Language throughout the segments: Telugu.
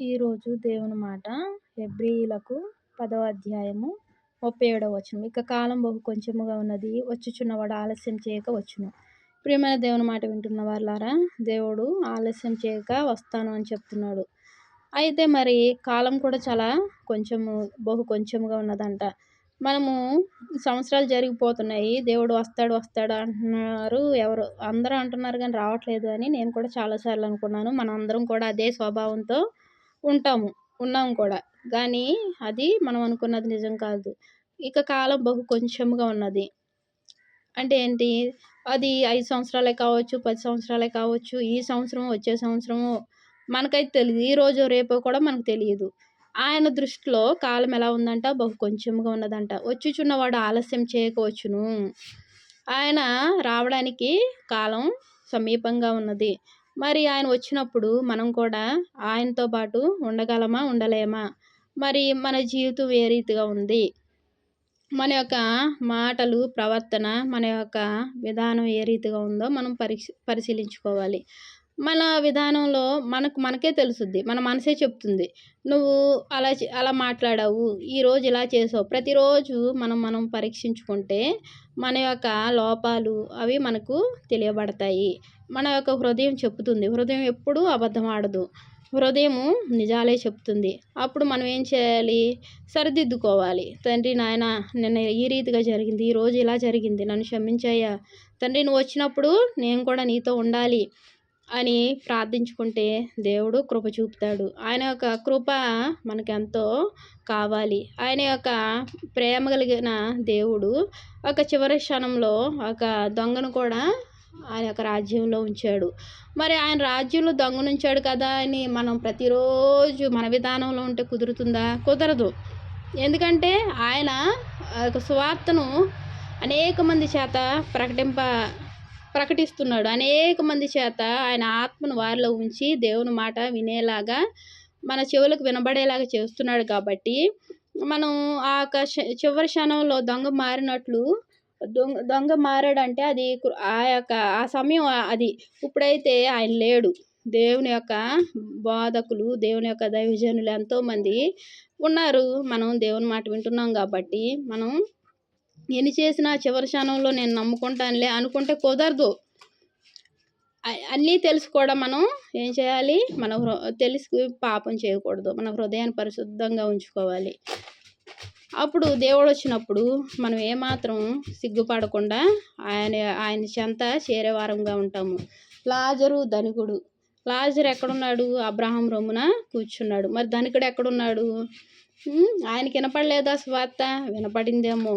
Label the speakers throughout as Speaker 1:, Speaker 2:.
Speaker 1: ఈరోజు దేవుని మాట హెబ్రిలకు పదవ అధ్యాయము ముప్పై ఏడవ వచనం. ఇక కాలం బహు కొంచెముగా ఉన్నది వచ్చుచున్నవాడు ఆలస్యం చేయక వచ్చును. ప్రియమైన దేవుని మాట వింటున్న వాళ్ళారా దేవుడు ఆలస్యం చేయక వస్తాను అని చెప్తున్నాడు. అయితే మరి కాలం కూడా చాలా కొంచెము బహు కొంచెముగా ఉన్నదంట. మనము సంవత్సరాలు జరిగిపోతున్నాయి దేవుడు వస్తాడు వస్తాడు అంటున్నారు ఎవరు? అందరూ అంటున్నారు కానీ రావట్లేదు అని నేను కూడా చాలాసార్లు అనుకున్నాను. మన అందరం కూడా అదే స్వభావంతో ఉంటాము ఉన్నాము కూడా. కానీ అది మనం అనుకున్నది నిజం కాదు. ఇక కాలం బహు కొంచెంగా ఉన్నది. అంటే ఏంటి? అది ఐదు సంవత్సరాలే కావచ్చు పది సంవత్సరాలే కావచ్చు ఈ సంవత్సరం వచ్చే సంవత్సరము మనకైతే తెలియదు ఈ రోజు రేపు కూడా మనకు తెలియదు ఆయన దృష్టిలో కాలం ఎలా ఉందంట? బహు కొంచెంగా ఉన్నదంట. వచ్చుచున్నవాడు ఆలస్యం చేయకవచ్చును ఆయన రావడానికి కాలం సమీపంగా ఉన్నది. మరి ఆయన వచ్చినప్పుడు మనం కూడా ఆయనతో పాటు ఉండగలమా? ఉండలేమా? మరి మన జీవితం ఏ రీతిగా ఉంది? మన యొక్క మాటలు ప్రవర్తన మన యొక్క విధానం ఏ రీతిగా ఉందో మనం పరీక్ష పరిశీలించుకోవాలి. మన విధానంలో మనకు మనకే తెలుస్తుంది మన మనసే చెప్తుంది. నువ్వు అలా అలా మాట్లాడావు ఈరోజు ఇలా చేసావు. ప్రతిరోజు మనం మనం పరీక్షించుకుంటే మన యొక్క లోపాలు అవి మనకు తెలియబడతాయి. మన యొక్క హృదయం చెప్తుంది. హృదయం ఎప్పుడూ అబద్ధం ఆడదు. హృదయము నిజాలే చెప్తుంది. అప్పుడు మనం ఏం చేయాలి? సరిదిద్దుకోవాలి. తండ్రి నాయన నిన్న ఈ రీతిగా జరిగింది ఈరోజు ఇలా జరిగింది. నన్ను క్షమించాయా తండ్రి నువ్వు వచ్చినప్పుడు నేను కూడా నీతో ఉండాలి. అని ప్రార్థించుకుంటే దేవుడు కృప చూపుతాడు. ఆయన యొక్క కృప మనకెంతో కావాలి. ఆయన యొక్క ప్రేమ కలిగిన దేవుడు ఒక చివరి క్షణంలో ఒక దొంగను కూడా ఆయన యొక్క రాజ్యంలో ఉంచాడు. మరి ఆయన రాజ్యంలో దొంగనుంచాడు కదా అని మనం ప్రతిరోజు మన విధానంలో ఉంటే కుదురుతుందా? కుదరదు. ఎందుకంటే ఆయన యొక్క స్వార్థను అనేక మంది చేత ప్రకటింప ప్రకటిస్తున్నాడు. అనేక మంది చేత ఆయన ఆత్మను వారిలో ఉంచి దేవుని మాట వినేలాగా మన చెవులకు వినబడేలాగా చేస్తున్నాడు కాబట్టి మనం ఆ యొక్క చివరి క్షణంలో దొంగ మారినట్లు దొంగ దొంగ మారాడంటే అది ఆ యొక్క ఆ సమయం అది. ఇప్పుడైతే ఆయన లేడు. దేవుని యొక్క బోధకులు దేవుని యొక్క దైవజనులు ఎంతోమంది ఉన్నారు. మనం దేవుని మాట వింటున్నాం కాబట్టి మనం ఎన్ని చేసినా చివరి క్షణంలో నేను నమ్ముకుంటానులే అనుకుంటే కుదరదు. అన్నీ తెలుసుకోవడం మనం ఏం చేయాలి? మన తెలిసి పాపం చేయకూడదు. మన హృదయాన్ని పరిశుద్ధంగా ఉంచుకోవాలి. అప్పుడు దేవుడు వచ్చినప్పుడు మనం ఏమాత్రం సిగ్గుపడకుండా ఆయన ఆయన చెంత చేరేవారంగా ఉంటాము. లాజరు ధనికుడు. లాజర్ ఎక్కడున్నాడు? అబ్రహం రొమ్మున కూర్చున్నాడు. మరి ధనికుడు ఎక్కడున్నాడు? ఆయనకి వినపడలేదా స్వార్త? వినపడిందేమో.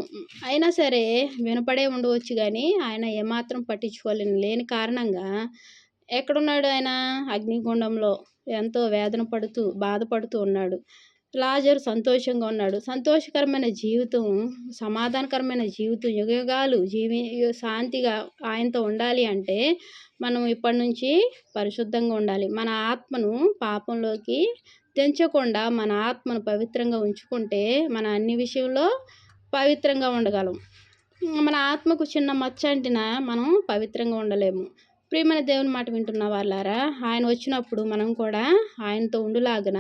Speaker 1: అయినా సరే వినపడే ఉండవచ్చు కానీ ఆయన ఏమాత్రం పట్టించుకోలేని లేని కారణంగా ఎక్కడున్నాడు ఆయన? అగ్నిగుండంలో ఎంతో వేదన పడుతూ బాధపడుతూ ఉన్నాడు. లాజర్ సంతోషంగా ఉన్నాడు. సంతోషకరమైన జీవితం సమాధానకరమైన జీవితం యుగయుగాలు జీవి శాంతిగా ఆయనతో ఉండాలి అంటే మనం ఇప్పటి నుంచి పరిశుద్ధంగా ఉండాలి. మన ఆత్మను పాపంలోకి తెంచకుండా మన ఆత్మను పవిత్రంగా ఉంచుకుంటే మన అన్ని విషయంలో పవిత్రంగా ఉండగలం. మన ఆత్మకు చిన్న మచ్చ అంటినా మనం పవిత్రంగా ఉండలేము. ప్రియమైన దేవుని మాట వింటున్న వాళ్ళారా? ఆయన వచ్చినప్పుడు మనం కూడా ఆయనతో ఉండులాగన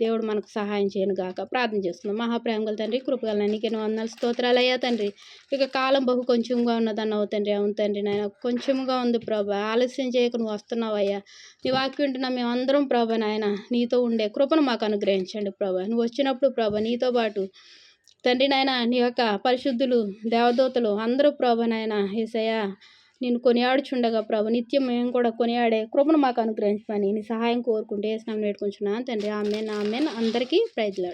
Speaker 1: దేవుడు మనకు సహాయం చేయను గాక ప్రార్థన చేస్తున్నాం. మహాప్రేమగల తండ్రి కృపగల నీకెన్నో వందల స్తోత్రాలు అయ్యా తండ్రి. ఇక కాలం బహు కొంచెంగా ఉన్నదన్నావు తండ్రి. అవును తండ్రి నాయన కొంచెంగా ఉంది ప్రభా. ఆలస్యం చేయక నువ్వు వస్తున్నావయ్యా. నీ వాక్యం వింటున్నా మేమందరం ప్రభా నాయన నీతో ఉండే కృపను మాకు అనుగ్రహించండి ప్రభా. నువ్వు వచ్చినప్పుడు ప్రభా నీతో పాటు తండ్రి నాయన నీ యొక్క పరిశుద్ధులు దేవదూతలు అందరూ ప్రభా నాయన ఏసయ్యా నేను కొనియాడుచుండగా ప్రభు నిత్యం మేము కూడా కొనియాడే కృపను మాకు అనుగ్రహించమని నీ సహాయం కోరుకుంటే స్నానం నేర్చుకుంటున్నాను తండ్రి ఆమెన్ ఆమెన్. అందరికీ ప్రైజ్లాడు